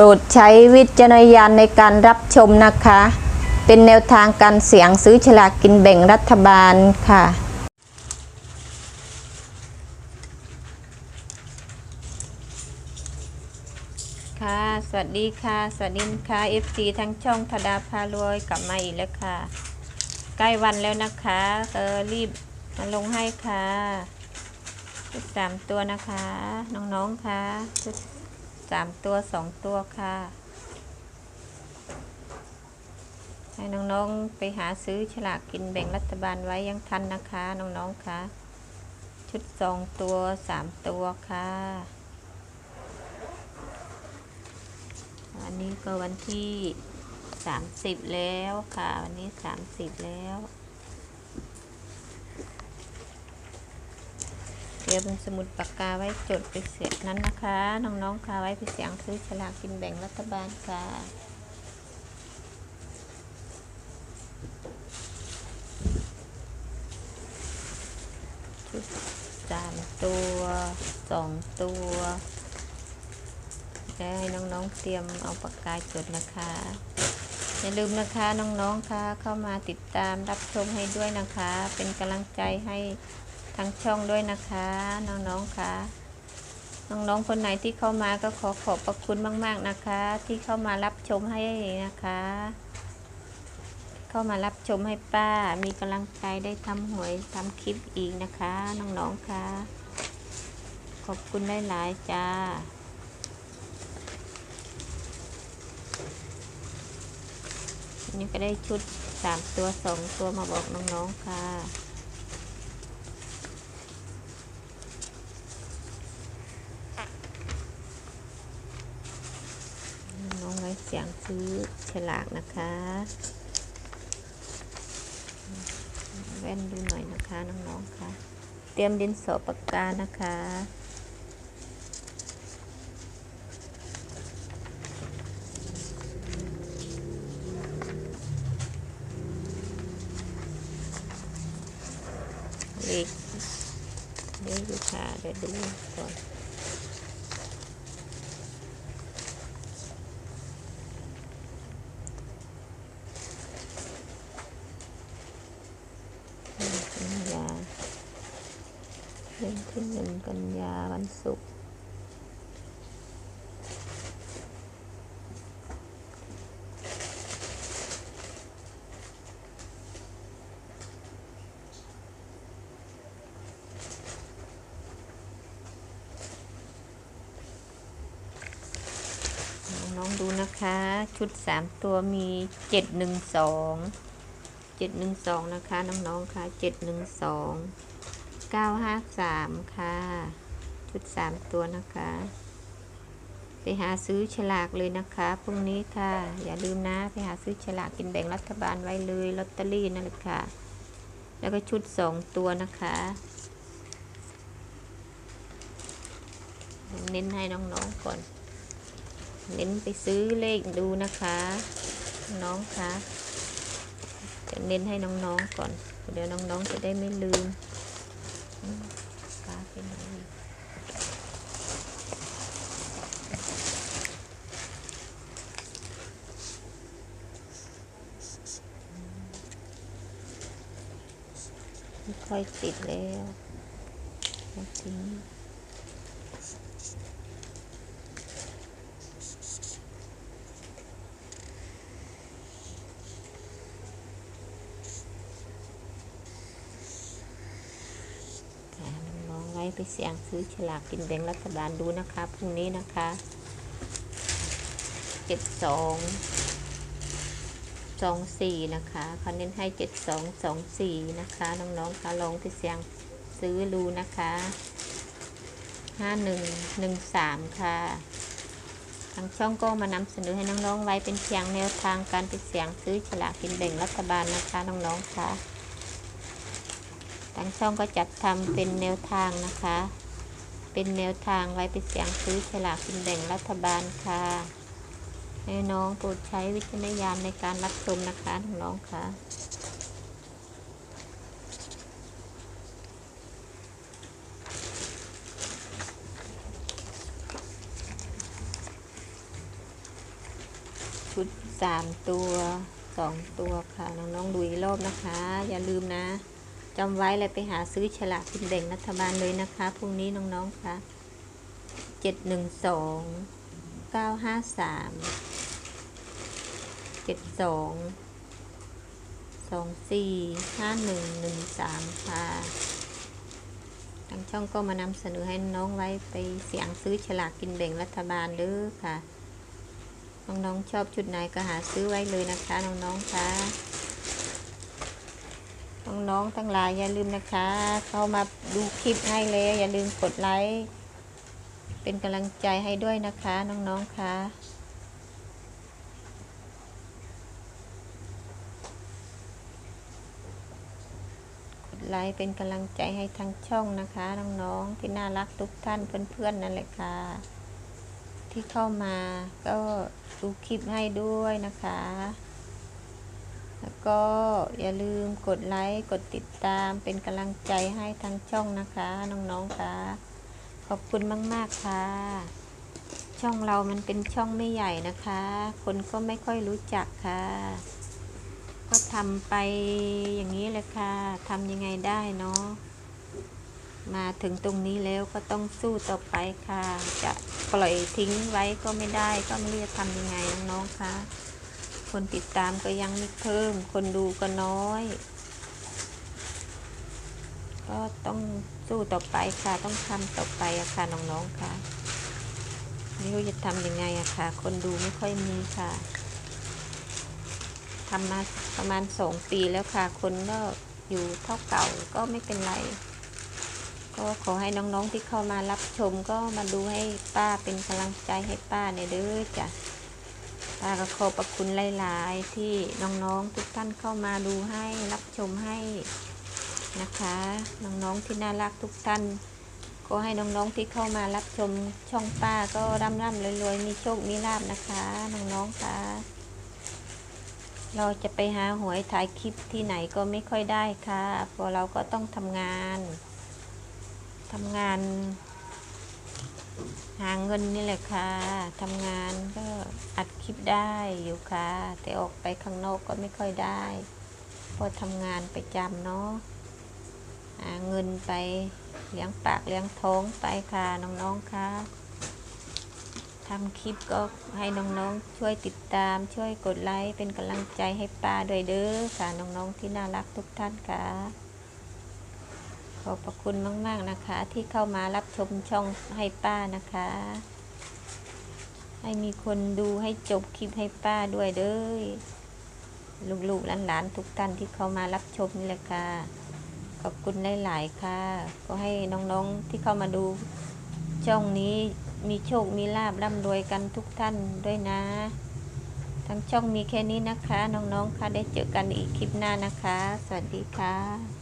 รดใช้วิจารณญาณในการรับชมนะคะ เป็นแนวทางการเสี่ยงซื้อฉลากกินแบ่งรัฐบาลค่ะค่ะ สวัสดีค่ะ สวัสดีค่ะ FC ทั้งช่องธดาพารวยกลับมาอีกแล้วค่ะ ใกล้วันแล้วนะคะก็รีบมาลงให้ค่ะชุดสามตัวนะคะ น้องๆค่ะชุด สามตัวสองตัวค่ะ ให้น้องๆไปหาซื้อฉลากกินแบ่งรัฐบาลไว้ยังทันนะคะ น้องๆค่ะ ชุดสองตัวสามตัวค่ะ วันนี้ก็วันที่30แล้วค่ะ วันนี้30แล้ว เตรียมสมุดปากกาไว้จดไปเสียนั้นนะคะ น้องๆค่ะไว้ไปเสียงซื้อฉลากกินแบ่งรัฐบาลค่ะชุดสามตัวสองตัวจะให้น้องๆเตรียมเอาปากกาจดนะคะอย่าลืมนะคะน้องๆค่ะเข้ามาติดตามรับชมให้ด้วยนะคะ เป็นกำลังใจให้ ทั้งช่องด้วยนะคะ น้องๆค่ะ น้องๆคนไหนที่เข้ามาก็ขอขอบพระคุณมาก ๆนะคะ ที่เข้ามารับชมให้นะคะ เข้ามารับชมให้ป้ามีกำลังใจได้ทำหวยทำคลิปอีกนะคะ น้องๆค่ะ ขอบคุณหลายๆจ้าอันนี้ก็ได้ชุดสามตัวสองตัวมาบอกน้องๆค่ะ น้องไว้เสียง ซื้อฉลากนะคะ แว่นดูหน่อยนะคะน้องๆค่ะ เตรียมดินสอปากกานะคะเลขเลขอยู่ค่ะเดี๋ยวดูก่อนหนึ่งกันยา เริ่มที่หนึ่งกันยาวันศุกร์น้องดูนะคะ ชุดสามตัวมีเจ็ดหนึ่งสองเจ็ดหนึ่งสองนะคะ น้องๆค่ะเจ็ดหนึ่งสอง เก้าห้าสามค่ะ ชุดสามตัวนะคะ ไปหาซื้อฉลากเลยนะคะพรุ่งนี้ค่ะ อย่าลืมนะ ไปหาซื้อฉลากกินแบ่งรัฐบาลไว้เลยลอตเตอรี่นั่นแหละค่ะ แล้วก็ชุดสองตัวนะคะ เน้นให้น้องๆก่อน เน้นไปซื้อเลขดูนะคะ น้องคะจะเน้นให้น้องๆก่อน เดี๋ยวน้องๆจะได้ไม่ลืม อืมกาเป็นไหนอีกไม่ค่อยติดแล้วจริง ค่ะน้องๆไว้ไป เสี่ยงซื้อฉลากกินแบ่งรัฐบาลดูนะคะพรุ่งนี้นะคะเจ็ดสองสองสี่นะคะเขาเน้นให้เจ็ดสองสองสี่นะคะน้องๆคะลองไปเสียงซื้อดูนะคะห้าหนึ่งหนึ่งสามค่ะทางช่องก็มานำเสนอให้น้องๆไว้เป็นเพียงแนวทางการไปเสียงซื้อฉลากกินแบ่งรัฐบาลนะคะน้องๆค่ะางช่องก็จัดทำเป็นแนวทางนะคะ เป็นแนวทางไว้ไปเสียงซื้อฉลากกินแบ่งรัฐบาลค่ะให้น้องโปรดใช้วิจารณญาณในการรับชมนะคะน้องค่ะชุดสามตัวสองตัวค่ะน้องๆดูอีกรอบนะคะ อย่าลืมนะ จำไว้เลยไปหาซื้อฉลากกินแบ่งรัฐบาลเลยนะคะพรุ่งนี้น้องๆคะเจ็ดหนึ่งสองเก้าห้าสามเจ็ดสองสองสี่ห้าหนึ่งหนึ่งสามค่ะทางช่องก็มานำเสนอให้น้องไว้ไปเสี่ยงซื้อฉลากกินแบ่งรัฐบาลเด้อค่ะ น้องๆชอบชุดไหนก็หาซื้อไว้เลยนะคะ น้องๆคะ น้องๆทั้งหลายอย่าลืมนะคะ เข้ามาดูคลิปให้แล้วอย่าลืมกดไลค์เป็นกำลังใจให้ด้วยนะคะ น้องๆคะกดไลค์เป็นกำลังใจให้ทั้งช่องนะคะ น้องๆที่น่ารักทุกท่านเพื่อนๆนั่นแหละค่ะ ที่เข้ามาก็ดูคลิปให้ด้วยนะคะ ก็อย่าลืมกดไลค์กดติดตามเป็นกำลังใจให้ทางช่องนะคะ น้องๆค่ะ ขอบคุณมาก ๆ ค่ะ ช่องเรามันเป็นช่องไม่ใหญ่นะคะ คนก็ไม่ค่อยรู้จักค่ะ ก็ทำไปอย่างนี้แหละค่ะทำยังไงได้เนาะมาถึงตรงนี้แล้วก็ต้องสู้ต่อไปค่ะ จะปล่อยทิ้งไว้ก็ไม่ได้ก็ไม่รู้จะทำยังไงน้องๆค่ะ คนติดตามก็ยังไม่เพิ่ม คนดูก็น้อย ก็ต้องสู้ต่อไปค่ะ ต้องทำต่อไปอะค่ะน้องๆค่ะ ไม่รู้จะทำยังไงอะค่ะ คนดูไม่ค่อยมีค่ะทำมาประมาณสองปีแล้วค่ะ คนก็อยู่เท่าเก่าก็ไม่เป็นไร ก็ขอให้น้องๆที่เข้ามารับชมก็มาดูให้ป้าเป็นกำลังใจให้ป้าเนี่ยเด้อจ้ะ ป้าก็ขอบพระคุณหลายๆ ที่น้องๆทุกท่านเข้ามาดูให้รับชมให้นะคะ น้องๆที่น่ารักทุกท่าน ก็ให้น้องๆที่เข้ามารับชมช่องป้าก็ร่ำร่ำรวยๆมีโชคมีลาบนะคะน้องๆค่ะ เราจะไปหาหวยถ่ายคลิปที่ไหนก็ไม่ค่อยได้ค่ะเพราะเราก็ต้องทำงานทำงาน หาเงินนี่แหละค่ะทำงานก็อัดคลิปได้อยู่ค่ะ แต่ออกไปข้างนอกก็ไม่ค่อยได้เพราะทำงานประจำเนาะหาเงินไปเลี้ยงปากเลี้ยงท้องไปค่ะน้องๆค่ะทำคลิปก็ให้น้องๆช่วยติดตามช่วยกดไลค์เป็นกำลังใจให้ป้าด้วยเด้อค่ะน้องๆที่น่ารักทุกท่านค่ะ ขอบพระคุณมาก ๆ นะคะ ที่เข้ามารับชมช่องให้ป้านะคะ ให้มีคนดูให้จบคลิปให้ป้าด้วยเด้อลูกๆหลานๆทุกท่านที่เข้ามารับชมนี่แหละค่ะ ขอบคุณหลายๆค่ะ ก็ให้น้องๆที่เข้ามาดูช่องนี้มีโชคมีลาบร่ำรวยกันทุกท่านด้วยนะทั้งช่องมีแค่นี้นะคะ น้องๆค่ะได้เจอกันอีกคลิปหน้านะคะ สวัสดีค่ะ